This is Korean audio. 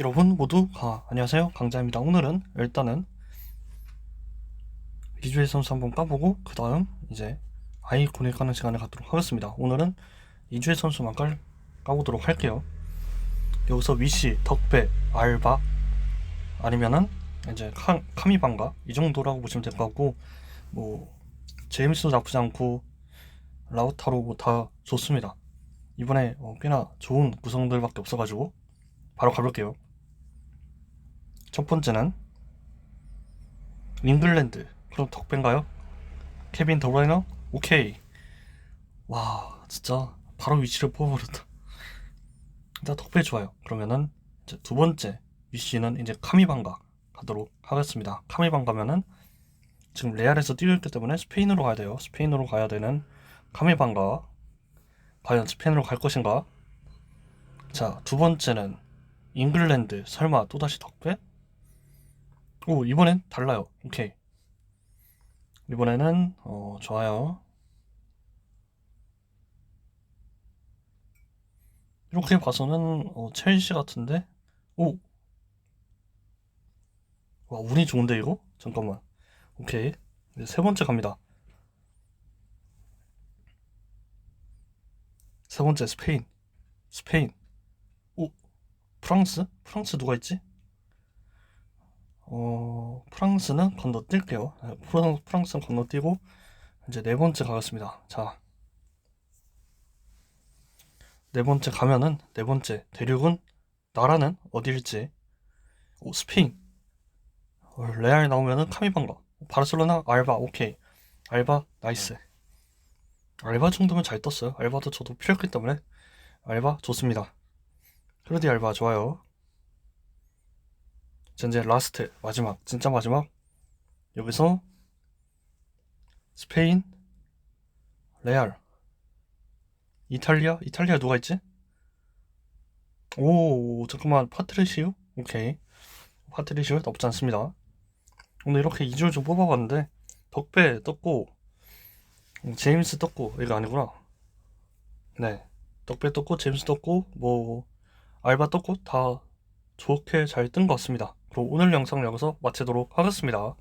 여러분 모두 가 안녕하세요. 강자입니다. 오늘은 일단은 리주의 선수 한번 까보고 그 다음 이제 아이콘을 까는 시간을 갖도록 하겠습니다. 오늘은 이주의 선수만 깔, 까보도록 할게요. 여기서 위시, 덕배, 알바 아니면은 이제 카, 카미방가 이 정도라고 보시면 될 것 같고 뭐 제임스도 나쁘지 않고 라우타로 뭐 다 좋습니다. 이번에 어, 꽤나 좋은 구성들밖에 없어가지고 바로 가볼게요. 첫 번째는 잉글랜드. 그럼 덕배인가요? 케빈 더브라이너? 오케이. 와, 진짜 바로 위치를 뽑아버렸다. 일단 덕배 좋아요. 그러면은 이제 두 번째 위치는 이제 카미방가 가도록 하겠습니다. 카미방 가면은 지금 레알에서 뛰고 있기 때문에 스페인으로 가야 돼요. 스페인으로 가야 되는 카미방가. 과연 스페인으로 갈 것인가? 자, 두 번째는 잉글랜드 설마 또다시 덕배? 오 이번엔 달라요. 오케이. 이번에는 어 좋아요. 이렇게 봐서는 어, 첼시 같은데? 오! 와, 운이 좋은데 이거? 잠깐만. 오케이. 이제 세 번째 갑니다. 세 번째 스페인. 스페인. 오! 프랑스? 프랑스 누가 있지? 어, 프랑스는 건너뛸게요. 네, 프랑, 프랑스는 건너뛰고, 이제 네 번째 가겠습니다. 자. 네 번째 가면은, 네 번째 대륙은, 나라는 어디일지. 오, 스페인. 어, 레알 나오면은 카미방가. 바르셀로나, 알바, 오케이. 알바, 나이스. 알바 정도면 잘 떴어요. 알바도 저도 필요했기 때문에. 알바, 좋습니다. 크루디 알바 좋아요. 자, 이제 라스트 마지막 진짜 마지막 여기서 스페인 레알 이탈리아 이탈리아 누가 있지? 오 잠깐만 파트리시우 오케이 파트리시우 나쁘지 않습니다. 오늘 이렇게 2줄 좀 뽑아봤는데 덕배 떴고 음, 제임스 떴고 이거 아니구나. 네 덕배 떴고 제임스 떴고 뭐 알바 떴고 다 좋게 잘 뜬 것 같습니다. 그럼 오늘 영상을 여기서 마치도록 하겠습니다.